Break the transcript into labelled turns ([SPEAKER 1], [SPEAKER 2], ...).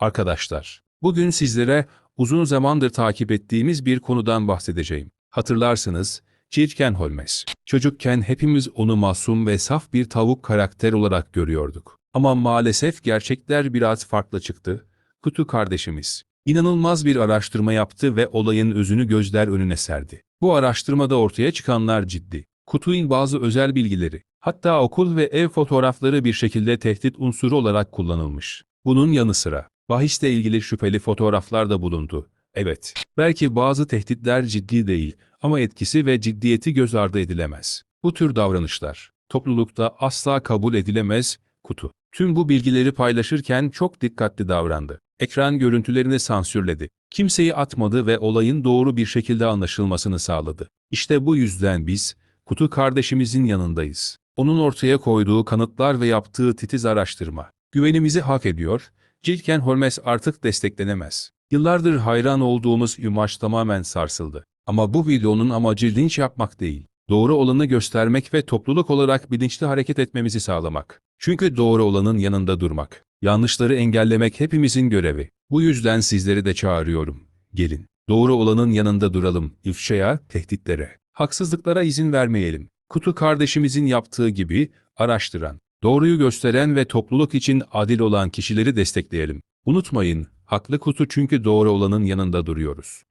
[SPEAKER 1] Arkadaşlar, bugün sizlere uzun zamandır takip ettiğimiz bir konudan bahsedeceğim. Hatırlarsınız, Çirken Holmes. Çocukken hepimiz onu masum ve saf bir tavuk karakter olarak görüyorduk. Ama maalesef gerçekler biraz farklı çıktı. Kutu kardeşimiz inanılmaz bir araştırma yaptı ve olayın özünü gözler önüne serdi. Bu araştırmada ortaya çıkanlar ciddi. Kutu'nun bazı özel bilgileri, hatta okul ve ev fotoğrafları bir şekilde tehdit unsuru olarak kullanılmış. Bunun yanı sıra, bahisle ilgili şüpheli fotoğraflar da bulundu. Evet, belki bazı tehditler ciddi değil ama etkisi ve ciddiyeti göz ardı edilemez. Bu tür davranışlar, toplulukta asla kabul edilemez, Kutu. Tüm bu bilgileri paylaşırken çok dikkatli davrandı. Ekran görüntülerini sansürledi. Kimseyi atmadı ve olayın doğru bir şekilde anlaşılmasını sağladı. İşte bu yüzden biz, Kutu kardeşimizin yanındayız. Onun ortaya koyduğu kanıtlar ve yaptığı titiz araştırma. Güvenimizi hak ediyor, Cilken Holmes artık desteklenemez. Yıllardır hayran olduğumuz imaj tamamen sarsıldı. Ama bu videonun amacı linç yapmak değil. Doğru olanı göstermek ve topluluk olarak bilinçli hareket etmemizi sağlamak. Çünkü doğru olanın yanında durmak. Yanlışları engellemek hepimizin görevi. Bu yüzden sizleri de çağırıyorum. Gelin. Doğru olanın yanında duralım. İfşaya, tehditlere, haksızlıklara izin vermeyelim. Kutu kardeşimizin yaptığı gibi araştıran, doğruyu gösteren ve topluluk için adil olan kişileri destekleyelim. Unutmayın, haklı kutu çünkü doğru olanın yanında duruyoruz.